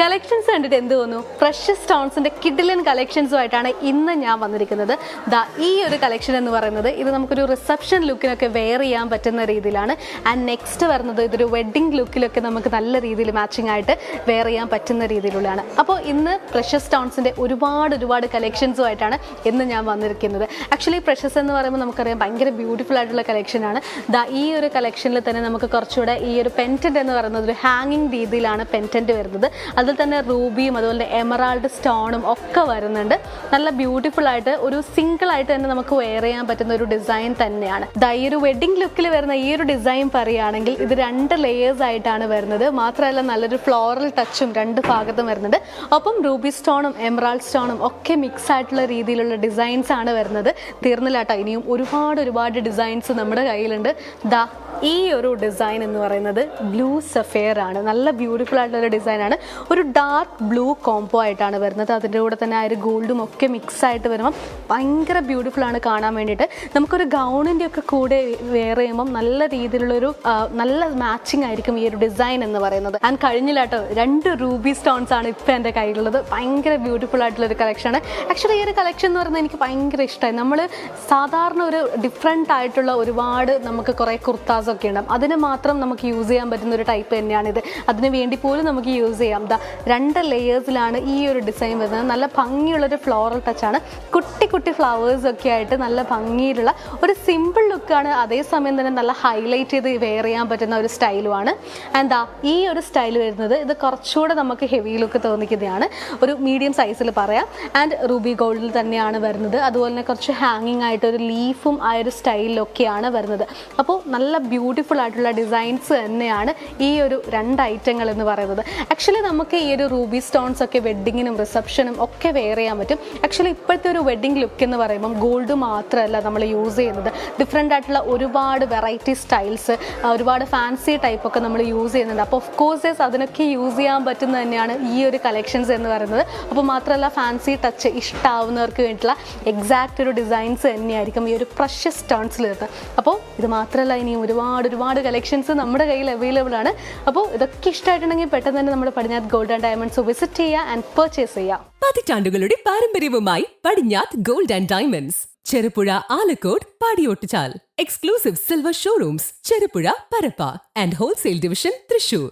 Collections കണ്ടിട്ട് എന്ത് തോന്നുന്നു? ഫ്രഷ് സ്റ്റോൺസിന്റെ കിഡിലൻ കളക്ഷൻസുമായിട്ടാണ് ഇന്ന് ഞാൻ വന്നിരിക്കുന്നത്. ദാ ഈ ഒരു കളക്ഷൻ എന്ന് പറയുന്നത് ഇത് നമുക്കൊരു റിസപ്ഷൻ ലുക്കിനൊക്കെ വെയർ ചെയ്യാൻ പറ്റുന്ന രീതിയിലാണ്. ആൻഡ് നെക്സ്റ്റ് വരുന്നത് ഇതൊരു വെഡ്ഡിംഗ് ലുക്കിലൊക്കെ നമുക്ക് നല്ല രീതിയിൽ മാച്ചിങ് ആയിട്ട് വെയർ ചെയ്യാൻ പറ്റുന്ന രീതിയിലുള്ളതാണ്. അപ്പോൾ ഇന്ന് പ്രഷസ് സ്റ്റോൺസിന്റെ ഒരുപാട് ഒരുപാട് കളക്ഷൻസുമായിട്ടാണ് ഇന്ന് ഞാൻ വന്നിരിക്കുന്നത്. ആക്ച്വലി പ്രഷസ് എന്ന് പറയുമ്പോൾ നമുക്കറിയാം ഭയങ്കര ബ്യൂട്ടിഫുൾ ആയിട്ടുള്ള കളക്ഷനാണ് ദാ ഈ ഒരു കളക്ഷനിൽ തന്നെ നമുക്ക് കുറച്ചുകൂടെ ഈ ഒരു പെന്റന്റ് എന്ന് പറയുന്നത് ഒരു ഹാങ്ങിങ് രീതിയിലാണ് പെന്റന്റ് വരുന്നത്. അതിൽ തന്നെ റൂബിയും അതുപോലെ എമറാൾഡ് സ്റ്റോണും ഒക്കെ വരുന്നുണ്ട്. നല്ല ബ്യൂട്ടിഫുൾ ആയിട്ട് ഒരു സിംഗിൾ ആയിട്ട് തന്നെ നമുക്ക് വെയർ ചെയ്യാൻ പറ്റുന്ന ഒരു ഡിസൈൻ തന്നെയാണ്. ഈ ഒരു വെഡിങ് ലുക്കിൽ വരുന്ന ഈ ഒരു ഡിസൈൻ പറയുകയാണെങ്കിൽ ഇത് രണ്ട് ലെയേഴ്സ് ആയിട്ടാണ് വരുന്നത്. മാത്രമല്ല നല്ലൊരു ഫ്ലോറൽ ടച്ചും രണ്ട് ഭാഗത്തും വരുന്നത് ഒപ്പം റൂബി സ്റ്റോണും എമറാൾഡ് സ്റ്റോണും ഒക്കെ മിക്സ് ആയിട്ടുള്ള രീതിയിലുള്ള ഡിസൈൻസ് ആണ് വരുന്നത്. തീർന്നില്ല കേട്ടോ. ഇനിയും ഒരുപാട് ഒരുപാട് ഡിസൈൻസ് നമ്മുടെ കയ്യിലുണ്ട്. ദാ ഈ ഒരു ഡിസൈൻ എന്ന് പറയുന്നത് ബ്ലൂ സഫെയർ ആണ്. നല്ല ബ്യൂട്ടിഫുൾ ആയിട്ടുള്ള ഡിസൈനാണ് ഒരു ഡാർക്ക് ബ്ലൂ കോംബോ ആയിട്ടാണ് വരുന്നത്. അതിന്റെ കൂടെ തന്നെ ആ ഒരു ഗോൾഡും ഒക്കെ മിക്സ് ആയിട്ട് വരുമ്പം ഭയങ്കര ബ്യൂട്ടിഫുൾ ആണ് കാണാൻ വേണ്ടിയിട്ട്. നമുക്കൊരു ഗൗണിന്റെ ഒക്കെ കൂടെ വെയർ ചെയ്യുമ്പം നല്ല രീതിയിലുള്ളൊരു നല്ല മാച്ചിങ് ആയിരിക്കും ഈ ഒരു ഡിസൈൻ എന്ന് പറയുന്നത്. ഞാൻ കഴിഞ്ഞില്ല കേട്ടോ രണ്ട് റൂബി സ്റ്റോൺസ് ആണ് ഇപ്പം എന്റെ കയ്യിലുള്ളത്. ഭയങ്കര ബ്യൂട്ടിഫുൾ ആയിട്ടുള്ളൊരു കളക്ഷനാണ് ആക്ച്വലി ഈ ഒരു കളക്ഷൻ എന്ന് പറയുന്നത് എനിക്ക് ഭയങ്കര ഇഷ്ടമായി നമ്മൾ സാധാരണ ഒരു ഡിഫറെന്റ് ആയിട്ടുള്ള ഒരുപാട് നമുക്ക് കുറേ കുർത്താസ് ഒക്കെ ഉണ്ട് അതിന് മാത്രം നമുക്ക് യൂസ് ചെയ്യാൻ പറ്റുന്ന ഒരു ടൈപ്പ് തന്നെയാണിത്. അതിന് വേണ്ടി പോലും നമുക്ക് യൂസ് ചെയ്യാം. ദാ രണ്ട് ലെയേഴ്സിലാണ് ഈ ഒരു ഡിസൈൻ വരുന്നത്. നല്ല ഭംഗിയുള്ളൊരു ഫ്ലോറൽ ടച്ചാണ് കുട്ടി കുട്ടി ഫ്ലവേഴ്സ് ഒക്കെ ആയിട്ട് നല്ല ഭംഗിയിലുള്ള ഒരു സിമ്പിൾ ലുക്കാണ് അതേസമയം തന്നെ നല്ല ഹൈലൈറ്റ് ചെയ്ത് വെയർ ചെയ്യാൻ പറ്റുന്ന ഒരു സ്റ്റൈലുമാണ് ദാ ഈ ഒരു സ്റ്റൈൽ വരുന്നത് ഇത് കുറച്ചുകൂടെ നമുക്ക് ഹെവി ലുക്ക് തോന്നിക്കുന്നതാണ്. ഒരു മീഡിയം സൈസിൽ പറയാം. ആൻഡ് റൂബി ഗോൾഡിൽ തന്നെയാണ് വരുന്നത്. അതുപോലെ തന്നെ കുറച്ച് ഹാങ്ങിങ് ആയിട്ട് ഒരു ലീഫും ആ ഒരു സ്റ്റൈലിലൊക്കെയാണ് വരുന്നത്. അപ്പോൾ നല്ല ബ്യൂട്ടിഫുൾ ആയിട്ടുള്ള ഡിസൈൻസ് തന്നെയാണ് ഈ ഒരു രണ്ട് ഐറ്റങ്ങൾ എന്ന് പറയുന്നത്. ആക്ച്വലി നമുക്ക് ഈ ഒരു റൂബി സ്റ്റോൺസ് ഒക്കെ വെഡ്ഡിങ്ങിനും റിസപ്ഷനും ഒക്കെ വെയർ ചെയ്യാൻ പറ്റും. ആക്ച്വലി ഇപ്പോഴത്തെ ഒരു വെഡ്ഡിംഗ് ലുക്ക് എന്ന് പറയുമ്പം ഗോൾഡ് മാത്രമല്ല നമ്മൾ യൂസ് ചെയ്യുന്നത്. ഡിഫറെന്റ് ആയിട്ടുള്ള ഒരുപാട് വെറൈറ്റി സ്റ്റൈൽസ് ഒരുപാട് ഫാൻസി ടൈപ്പ് ഒക്കെ നമ്മൾ യൂസ് ചെയ്യുന്നുണ്ട്. അപ്പോൾ ഓഫ് കോഴ്സ് അതിനൊക്കെ യൂസ് ചെയ്യാൻ പറ്റുന്ന തന്നെയാണ് ഈ ഒരു കളക്ഷൻസ് എന്ന് പറയുന്നത്. അപ്പോൾ മാത്രമല്ല ഫാൻസി ടച്ച് ഇഷ്ടമാവുന്നവർക്ക് വേണ്ടിയിട്ടുള്ള എക്സാക്റ്റ് ഒരു ഡിസൈൻസ് തന്നെയായിരിക്കും ഈ ഒരു പ്രഷ്യസ് സ്റ്റോൺസിൽ വരുന്നത്. അപ്പോൾ ഇത് മാത്രമല്ല ഇനി ഒരുപാട് ഒരുപാട് ഒരുപാട് കളക്ഷൻസ് നമ്മുടെ കയ്യിൽ അവൈലബിൾ ആണ്. അപ്പോൾ ഇതൊക്കെ ഇഷ്ടമായിട്ടുണ്ടെങ്കിൽ പെട്ടെന്ന് തന്നെ നമ്മുടെ Padinjath gold and diamonds visit ചെയ്യുക ആൻഡ് പർച്ചേസ് ചെയ്യുക. പതിറ്റാണ്ടുകളുടെ പാരമ്പര്യവുമായി Padinjath gold and diamonds Cherupuzha Alakode Padiyottuchal. Exclusive silver showrooms Cherupuzha Parappa and wholesale division Thrissur.